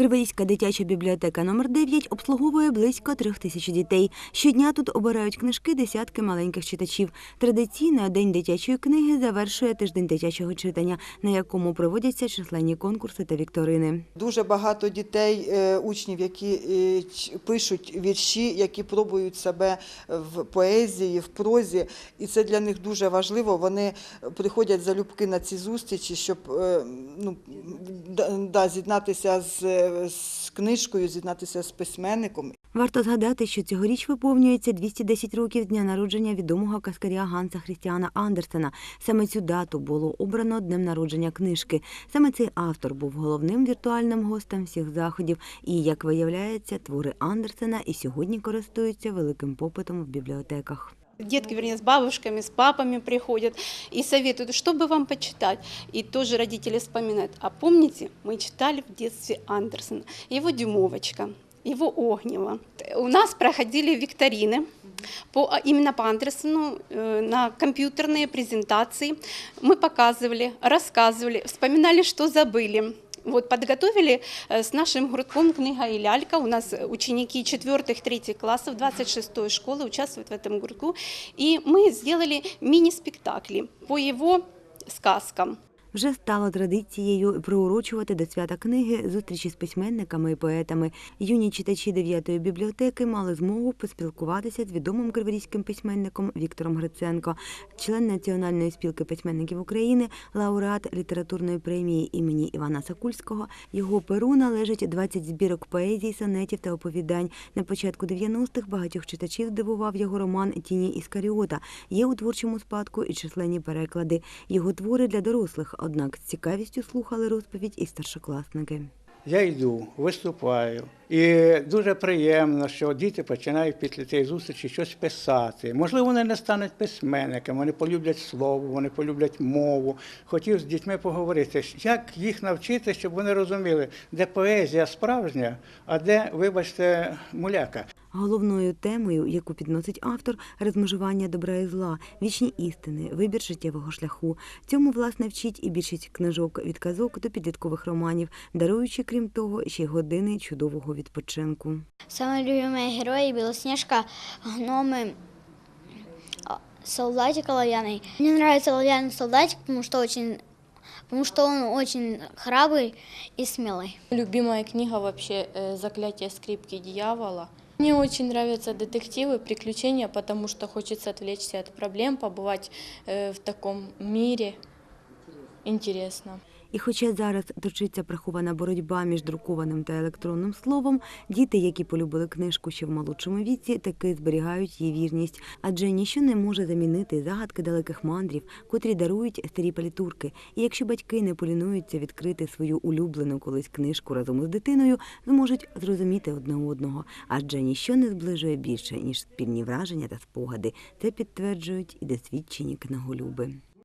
Криворізька дитяча бібліотека номер 9 обслуговує близько трьох тисяч дітей. Щодня тут обирають книжки десятки маленьких читачів. Традиційно День дитячої книги завершує тиждень дитячого читання, на якому проводяться численні конкурси та вікторини. Дуже багато дітей, е, учнів, які е, пишуть вірші, які пробують себе в поезії, в прозі, і це для них дуже важливо. Вони приходять залюбки на ці зустрічі, щоб е, ну, да, з'єднатися з, з книжкою, з'єднатися з письменником. Варто згадати, що цьогоріч виповнюється 210 років з дня народження відомого каскаря Ганса Хрістіана Андерсена. Саме цю дату було обрано днем народження книжки. Саме цей автор був головним віртуальним гостем всіх заходів. І, як виявляється, твори Андерсена і сьогодні користуються великим попитом в бібліотеках. Детки, вернее, с бабушками, с папами приходят и советуют, что бы вам почитать. И тоже родители вспоминают. А помните, мы читали в детстве Андерсона, его «Дюймовочка», его «Огнева». У нас проходили викторины по, а именно по Андерсону э, на компьютерные презентации. Мы показывали, рассказывали, вспоминали, что забыли. Вот подготовили э, с нашим гуртком «Книга и лялька». У нас ученики 4-3 классов 26-й школы участвуют в этом гуртку. И мы сделали мини-спектакли по его сказкам. Вже стало традицією приурочувати до свята книги зустрічі з письменниками і поетами. Юні читачі дев'ятої бібліотеки мали змогу поспілкуватися з відомим криворізьким письменником Віктором Гриценко, член Національної спілки письменників України, лауреат літературної премії імені Івана Сокульського. Його перу належать 20 збірок поезій, сонетів та оповідань. На початку 90-х багатьох читачів здивував його роман Тіні Іскаріота. Є у творчому спадку і численні переклади. Його твори для дорослих, однак з цікавістю слухали розповідь і старшокласники. Я йду, виступаю. І дуже приємно, що діти починають після цієї зустрічі щось писати. Можливо, вони не стануть письменниками, вони полюблять слово, вони полюблять мову. Хотів з дітьми поговорити, як їх навчити, щоб вони розуміли, де поезія справжня, а де, вибачте, муляка. Головною темою, яку підносить автор, розмежування добра і зла, вічні істини, вибір життєвого шляху. Цьому власне вчить і більшість книжок від казок до підліткових романів, даруючи, крім того, ще й години чудового відпочинку. Самые любимые герои Белоснежка, гномы, а, солдатик оловянный. Мне нравится оловянный солдатик, потому что очень потому что он очень храбрый и смелый. Любимая книга вообще э, «Заклятие скрипки дьявола». Мне очень нравятся детективы, приключения, потому что хочется отвлечься от проблем, побывать э, в таком мире. Интересно. І хоча зараз точиться прихована боротьба між друкованим та електронним словом, діти, які полюбили книжку ще в молодшому віці, таки зберігають її вірність, адже ніщо не може замінити загадки далеких мандрів, котрі дарують старі палітурки. І якщо батьки не полінуються відкрити свою улюблену колись книжку разом із дитиною, зможуть зрозуміти одне одного, адже ніщо не зближує більше ніж спільні враження та спогади. Це підтверджують і досвідчені книголюби.